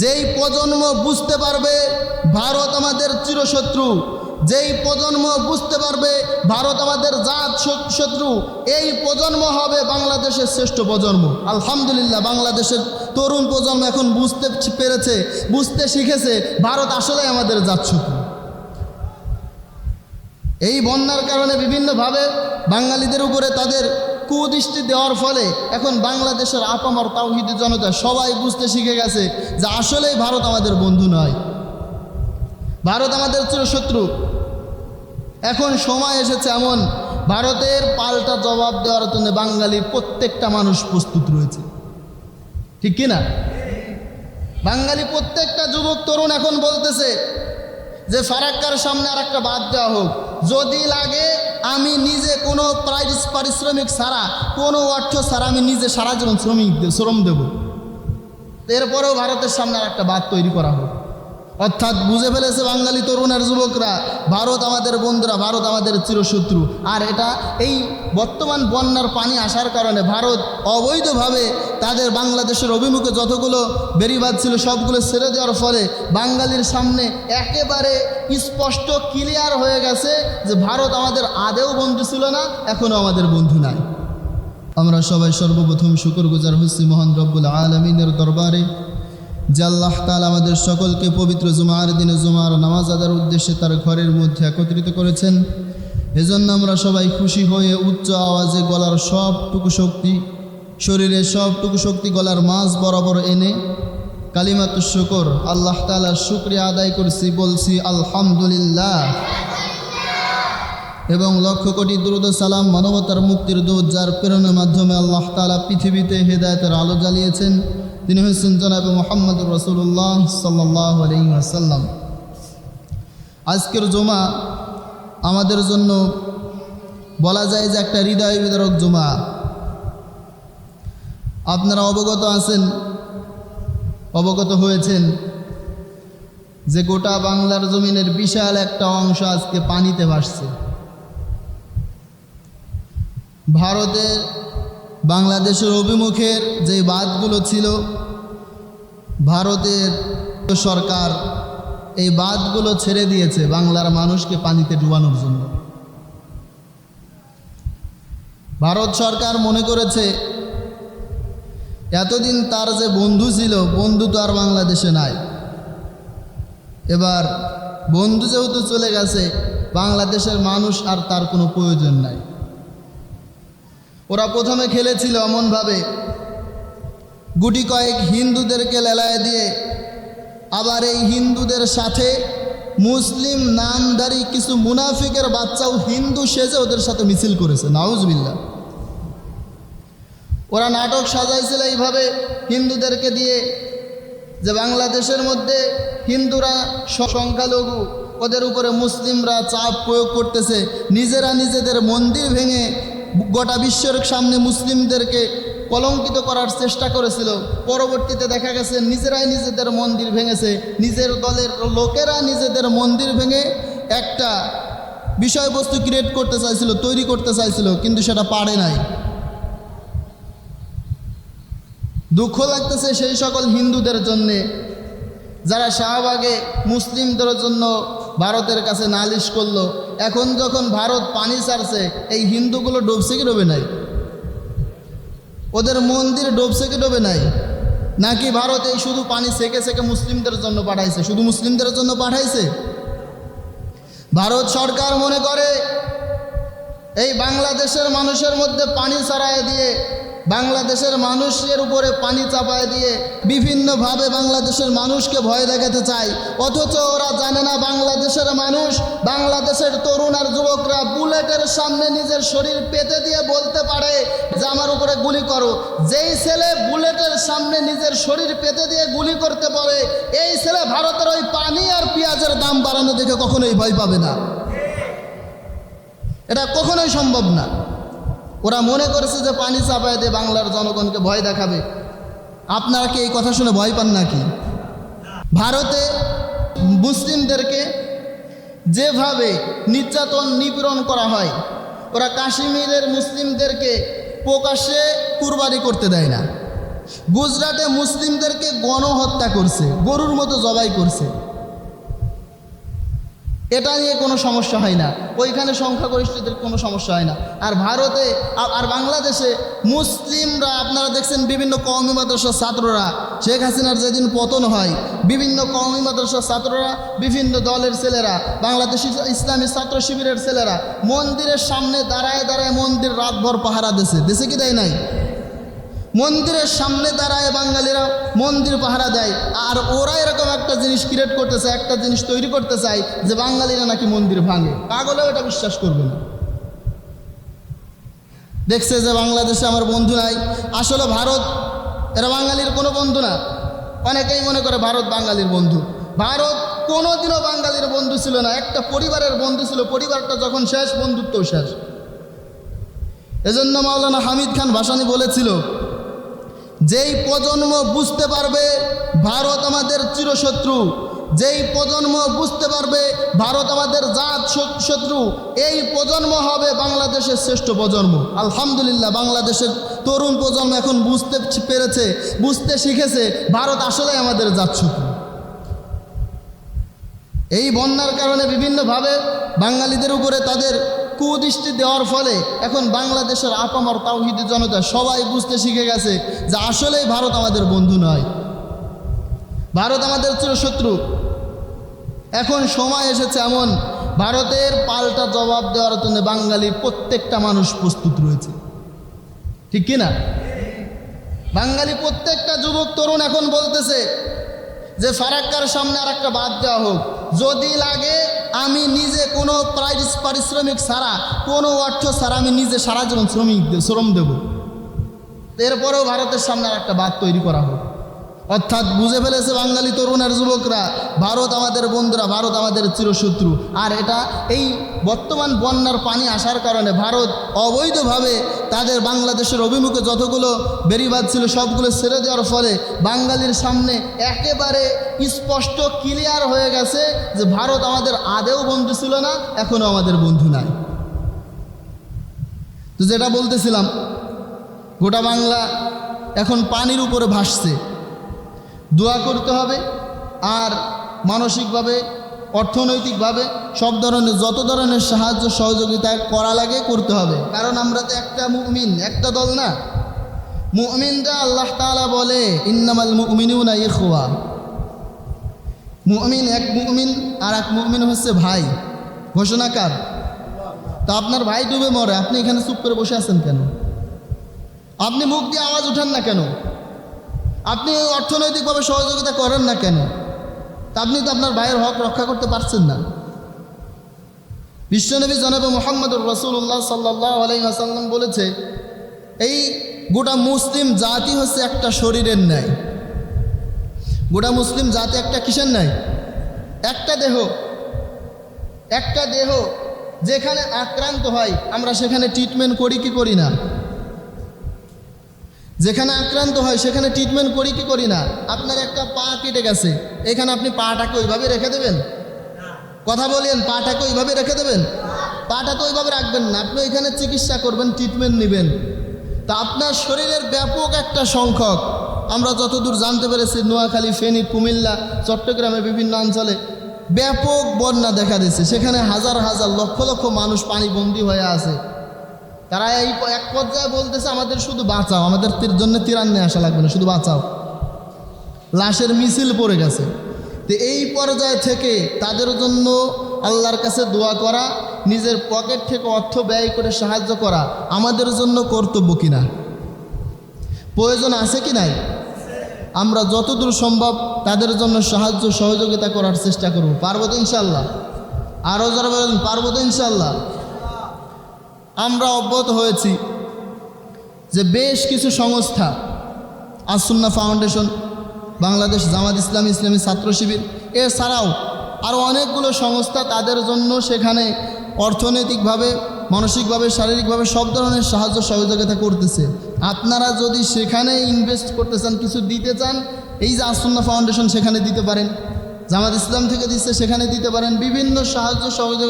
যেই প্রজন্ম বুঝতে পারবে ভারত আমাদের চিরশত্রু, যেই প্রজন্ম বুঝতে পারবে ভারত আমাদের জাত শত্রু, এই প্রজন্ম হবে বাংলাদেশের শ্রেষ্ঠ প্রজন্ম। আলহামদুলিল্লাহ, বাংলাদেশের তরুণ প্রজন্ম এখন বুঝতে পেরেছে, বুঝতে শিখেছে, ভারত আসলে আমাদের জাত শত্রু। এই বন্যার কারণে বিভিন্নভাবে বাঙালিদের উপরে তাদের কুদৃষ্টি দেওয়ার ফলে এখন বাংলাদেশের আপামর তাওহিদি জনতা সবাই বুঝতে শিখে গেছে যে আসলেই ভারত আমাদের বন্ধু নয়। ভারত আমাদের চিরশত্রু। এখন সময় এসেছে এমন ভারতের পাল্টা জবাব দেওয়ার জন্য বাঙালির প্রত্যেকটা মানুষ প্রস্তুত রয়েছে। ঠিক কি না বাঙালি প্রত্যেকটা যুবক, তরুণ এখন বলতেছে যে ফারাক্কার সামনে আর একটা বাদ দেওয়া হোক। যদি লাগে আমি নিজে কোনো প্রাইস পারিশ্রমিক ছাড়া, কোনো অর্থ ছাড়া আমি নিজে সারা জীবন শ্রমিক শ্রম দেব। এরপরেও ভারতের সামনে একটা বাদ তৈরি করা হোক। অর্থাৎ বুঝে ফেলেছে বাঙালি তরুণ আর যুবকরা, ভারত আমাদের বন্ধুরা, ভারত আমাদের চিরশত্রু। আর এটা এই বর্তমান বন্যার পানি আসার কারণে ভারত অবৈধভাবে তাদের বাংলাদেশের অভিমুখে যতগুলো বেরিবাদ ছিল সবগুলো ছেড়ে দেওয়ার ফলে বাঙালির সামনে একেবারে স্পষ্ট ক্লিয়ার হয়ে গেছে যে ভারত আমাদের আদেও বন্ধু ছিল না এখনও আমাদের বন্ধু নাই। আমরা সবাই সর্বপ্রথম শুকর গুজার হচ্ছি মহান রব্বুল আলমিনের দরবারে। যে আল্লাহ তালা আমাদের সকলকে পবিত্র জুমার দিনে জুমার নামাজ আদার উদ্দেশ্যে তার ঘরের মধ্যে একত্রিত করেছেন। এজন্য আমরা সবাই খুশি হয়ে উচ্চ আওয়াজে গলার সবটুকু শক্তি, শরীরের সবটুকু শক্তি গলার মাঝ বরাবর এনে কালিমাতু শুকর আল্লাহ তালার শুক্রিয়া আদায় করছি, বলছি আলহামদুলিল্লাহ। এবং লক্ষ কোটি দ্রুত সালাম মানবতার মুক্তির দূত যার প্রেরণের মাধ্যমে আল্লাহ তালা পৃথিবীতে হেদায়তের আলো জ্বালিয়েছেন, তিনি হচ্ছেন জনাব মোহাম্মদ রসুল্লাহ সাল্লাহ আসাল্লাম আজকের জমা আমাদের জন্য বলা যায় যে একটা হৃদয় বিদারক জমা। আপনারা অবগত আছেন, অবগত হয়েছেন যে গোটা বাংলার জমিনের বিশাল একটা অংশ আজকে পানিতে ভাসছে। ভারতের বাংলাদেশের অভিমুখের যে বাঁধগুলো ছিল, ভারতের সরকার এই বাঁধগুলো ছেড়ে দিয়েছে বাংলার মানুষকে পানিতে ডুবানোর জন্য। ভারত সরকার মনে করেছে, এতদিন তার যে বন্ধু ছিল, বন্ধু তো আর বাংলাদেশে নাই। এবার বন্ধু যেহেতু চলে গেছে, বাংলাদেশের মানুষ আর তার কোনো প্রয়োজন নাই। ওরা প্রথমে খেলেছিল এমনভাবে। গুটি কয়েক হিন্দুদেরকে লেলায় দিয়ে, আবার এই হিন্দুদের সাথে মুসলিম নামধারী কিছু মুনাফিকের বাচ্চাও হিন্দু সেজে ওদের সাথে মিছিল করেছে নাউজবিল্লা ওরা নাটক সাজাইছিল এইভাবে হিন্দুদেরকে দিয়ে, যে বাংলাদেশের মধ্যে হিন্দুরা সংখ্যালঘু, ওদের উপরে মুসলিমরা চাপ প্রয়োগ করতেছে, নিজেরা নিজেদের মন্দির ভেঙে গোটা বিশ্বের সামনে মুসলিমদেরকে কলঙ্কিত করার চেষ্টা করেছিল। পরবর্তীতে দেখা গেছে নিজেরাই নিজেদের মন্দির ভেঙেছে। নিজের দলের লোকেরা নিজেদের মন্দির ভেঙে একটা বিষয়বস্তু ক্রিয়েট করতে চাইছিল, তৈরি করতে চাইছিল, কিন্তু সেটা পারে নাই। দুঃখ লাগতেছে সেই সকল হিন্দুদের জন্যে, যারা শাহবাগে মুসলিমদের জন্য ভারতের কাছে নালিশ করল, এখন যখন ভারত পানি ছাড়ছে এই হিন্দুগুলো ডুবছে কি ডোবে নাই? ওদের মন্দির ডুবছে কি ডোবে নাই? নাকি ভারত এই শুধু পানি সেকে সেকে মুসলিমদের জন্য পাঠাইছে, শুধু মুসলিমদের জন্য পাঠাইছে? ভারত সরকার মনে করে, এই বাংলাদেশের মানুষের মধ্যে পানি ছড়ায় দিয়ে, বাংলাদেশের মানুষের উপরে পানি চাপায় দিয়ে, বিভিন্নভাবে বাংলাদেশের মানুষকে ভয় দেখাতে চায়, অথচ ওরা জানে না বাংলাদেশের মানুষ, বাংলাদেশের তরুণ আর যুবকরা বুলেটের সামনে নিজের শরীর পেতে দিয়ে বলতে পারে যে, আমার উপরে গুলি করো। যেই ছেলে বুলেটের সামনে নিজের শরীর পেতে দিয়ে গুলি করতে পারে, এই ছেলে ভারতের ওই পানি আর পেঁয়াজের দাম বাড়ানো দেখে কখনোই ভয় পাবে না। এটা কখনোই সম্ভব না। ওরা মনে করেছে যে, পানি চাপায় দিয়ে বাংলার জনগণকে ভয় দেখাবে। আপনারা কি এই কথা শুনে ভয় পান নাকি? ভারতে মুসলিমদেরকে যেভাবে নির্যাতন নিপীড়ন করা হয়, ওরা কাশ্মীরের মুসলিমদেরকে প্রকাশ্যে কুরবানি করতে দেয় না। গুজরাটে মুসলিমদেরকে গণহত্যা করছে, গরুর মতো জবাই করছে। এটা নিয়ে কোনো সমস্যা হয় না। ওইখানে সংখ্যাগরিষ্ঠদের কোনো সমস্যা হয় না। আর ভারতে, আর বাংলাদেশে মুসলিমরা, আপনারা দেখছেন বিভিন্ন কওমি মাদ্রাসার ছাত্ররা, শেখ হাসিনার যেদিন পতন হয়, বিভিন্ন কওমি মাদ্রাসার ছাত্ররা, বিভিন্ন দলের ছেলেরা, বাংলাদেশ ইস- ইসলামী ছাত্র শিবিরের ছেলেরা মন্দিরের সামনে দাঁড়ায় দাঁড়ায় মন্দির রাতভর পাহারা দেশে দেশে কি দেয় নাই? মন্দিরের সামনে দাঁড়ায় বাঙালিরা, মন্দির পাহারা দেয়। আর ওরা এরকম একটা জিনিস ক্রিয়েট করতে চায় একটা জিনিস তৈরি করতে চায় যে বাঙালিরা নাকি মন্দির ভাঙে। পাগলেও এটা বিশ্বাস করবে না। দেখছে যে বাংলাদেশে আমার বন্ধু নাই। আসলে ভারত, এরা বাঙালির কোনো বন্ধু না। অনেকেই মনে করে ভারত বাঙালির বন্ধু। ভারত কোনোদিনও বাঙালির বন্ধু ছিল না। একটা পরিবারের বন্ধু ছিল। পরিবারটা যখন শেষ বন্ধুত্ব শেষ। এজন্য মাওলানা হামিদ খান ভাসানি বলেছিল যেই প্রজন্ম বুঝতে পারবে ভারত আমাদের চিরশত্রু, যেই প্রজন্ম বুঝতে পারবে ভারত আমাদের জাত শত্রু, এই প্রজন্ম হবে বাংলাদেশের শ্রেষ্ঠ প্রজন্ম। আলহামদুলিল্লাহ, বাংলাদেশের তরুণ প্রজন্ম এখন বুঝতে পেরেছে, বুঝতে শিখেছে, ভারত আসলে আমাদের জাত শত্রু। এই বন্যার কারণে বিভিন্নভাবে বাঙালিদের উপরে তাদের কুদৃষ্টি দেওয়ার ফলে এখন বাংলাদেশের আপামর তাওহিদি জনতা সবাই বুঝতে শিখে গেছে যে আসলেই ভারত আমাদের বন্ধু নয়। ভারত আমাদের চিরশত্রু। এখন সময় এসেছে এমন ভারতের পাল্টা জবাব দেওয়ার জন্য বাঙালির প্রত্যেকটা মানুষ প্রস্তুত রয়েছে। ঠিক কি না বাঙালি প্রত্যেকটা যুবক, তরুণ এখন বলতেছে যে ফারাক্কার সামনে আর একটা বাদ দেওয়া হোক। যদি লাগে আমি নিজে কোনো প্রাইস পারিশ্রমিক ছাড়া, কোনো অর্থ ছাড়া আমি নিজে সারা জীবন শ্রমিক শ্রম দেব। এরপরেও ভারতের সামনে একটা বাদ তৈরি করা হোক অর্থাৎ বুঝে ফেলেছে বাঙালি তরুণ আর যুবকরা, ভারত আমাদের বন্ধুরা, ভারত আমাদের চিরশত্রু। আর এটা এই বর্তমান বন্যার পানি আসার কারণে ভারত অবৈধভাবে তাদের বাংলাদেশের অভিমুখে যতগুলো বেরিবাদ ছিল সবগুলো ছেড়ে দেওয়ার ফলে বাঙালির সামনে একেবারে স্পষ্ট ক্লিয়ার হয়ে গেছে যে ভারত আমাদের আদেও বন্ধু ছিল না এখনও আমাদের বন্ধু নাই। তো যেটা বলতেছিলাম, গোটা বাংলা এখন পানির উপরে ভাসছে। দোয়া করতে হবে। আর মানসিকভাবে, অর্থনৈতিকভাবে সব ধরনের, যত ধরনের সাহায্য সহযোগিতা করা লাগে করতে হবে। কারণ আমরা তো একটা মুমিন, একটা দল না। মুমিনরা আল্লাহ তাআলা বলে, ইন্নামাল মুমিনুনা ইখওয়া। মুমিন এক মুমিন, আর এক মুমিন হচ্ছে ভাই। ঘোষণাকার তা আপনার ভাই ডুবে মরে, আপনি এখানে চুপ করে বসে আছেন কেন? আপনি মুখ দিয়ে আওয়াজ উঠান না কেন? আপনি অর্থনৈতিকভাবে সহযোগিতা করেন না কেন? তা আপনি তো আপনার ভাইয়ের হক রক্ষা করতে পারছেন না। বিশ্বনবী জনাবে মোহাম্মদুর রসুল্লাহ সাল্লাহ আলাইসাল্লাম বলেছে, এই গোটা মুসলিম জাতি হচ্ছে একটা শরীরের ন্যায়। গোটা মুসলিম জাতি একটা কিসের ন্যায়? একটা দেহ। একটা দেহ যেখানে আক্রান্ত হয়, আমরা সেখানে ট্রিটমেন্ট করি কি করি না? যেখানে আক্রান্ত হয়, সেখানে ট্রিটমেন্ট করি কি করি না? আপনার একটা পা কেটে গেছে। এখানে আপনি পাটাকে ওইভাবে রেখে দেবেন? কথা বলেন, পাটাকে ওইভাবে রেখে দেবেন? পাটাকে ওইভাবে রাখবেন না। আপনি ওইখানে চিকিৎসা করবেন ট্রিটমেন্ট নেবেন। তা আপনার শরীরের ব্যাপক একটা সংখ্যক। আমরা যতদূর জানতে পেরেছি, নোয়াখালী, ফেনী, কুমিল্লা চট্টগ্রামের বিভিন্ন অঞ্চলে ব্যাপক বন্যা দেখা দিয়েছে। সেখানে হাজার হাজার লক্ষ লক্ষ মানুষ পানিবন্দী হয়ে আছে। তারা এই এক পর্যায়ে বলতেছে, আমাদের শুধু বাঁচাও, আমাদের জন্য তিরান আসা লাগবে না, শুধু বাঁচাও। লাশের মিছিল পড়ে গেছে। তো এই পর্যায়ে থেকে তাদের জন্য আল্লাহর কাছে দোয়া করা, নিজের পকেট থেকে অর্থ ব্যয় করে সাহায্য করা আমাদের জন্য কর্তব্য কিনা? প্রয়োজন আছে কি নাই? আমরা যতদূর সম্ভব তাদের জন্য সাহায্য, সহযোগিতা করার চেষ্টা করব। পারব তো ইনশাল্লাহ আরও যারা বলেন, পারব তো ইনশাল্লাহ আমরা অব্যাহত হয়েছি যে বেশ কিছু সংস্থা আসুন্না ফাউন্ডেশন, বাংলাদেশ জামাত ইসলামী ইসলামী ছাত্র শিবির, এছাড়াও আরও অনেকগুলো সংস্থা তাদের জন্য সেখানে অর্থনৈতিকভাবে, মানসিকভাবে, শারীরিকভাবে সব ধরনের সাহায্য সহযোগিতা করতেছে। আপনারা যদি সেখানে ইনভেস্ট করতে চান কিছু দিতে চান, এই যে আসুন্না ফাউন্ডেশন সেখানে দিতে পারেন, জামাত ইসলাম থেকে দিচ্ছে সেখানে দিতে পারেন, বিভিন্ন সাহায্য সহযোগিতা